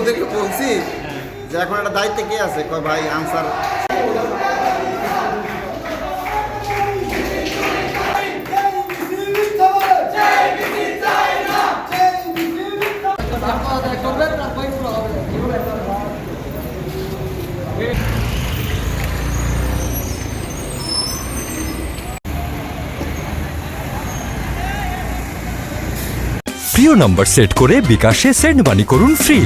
ওদেরকে বলছি যে এখন একটা দায়িত্বে কে আছে? কয় ভাই আনসার প্রিয় নম্বর সেট করে বিকাশে সেন্ড মানি করুন ফ্রি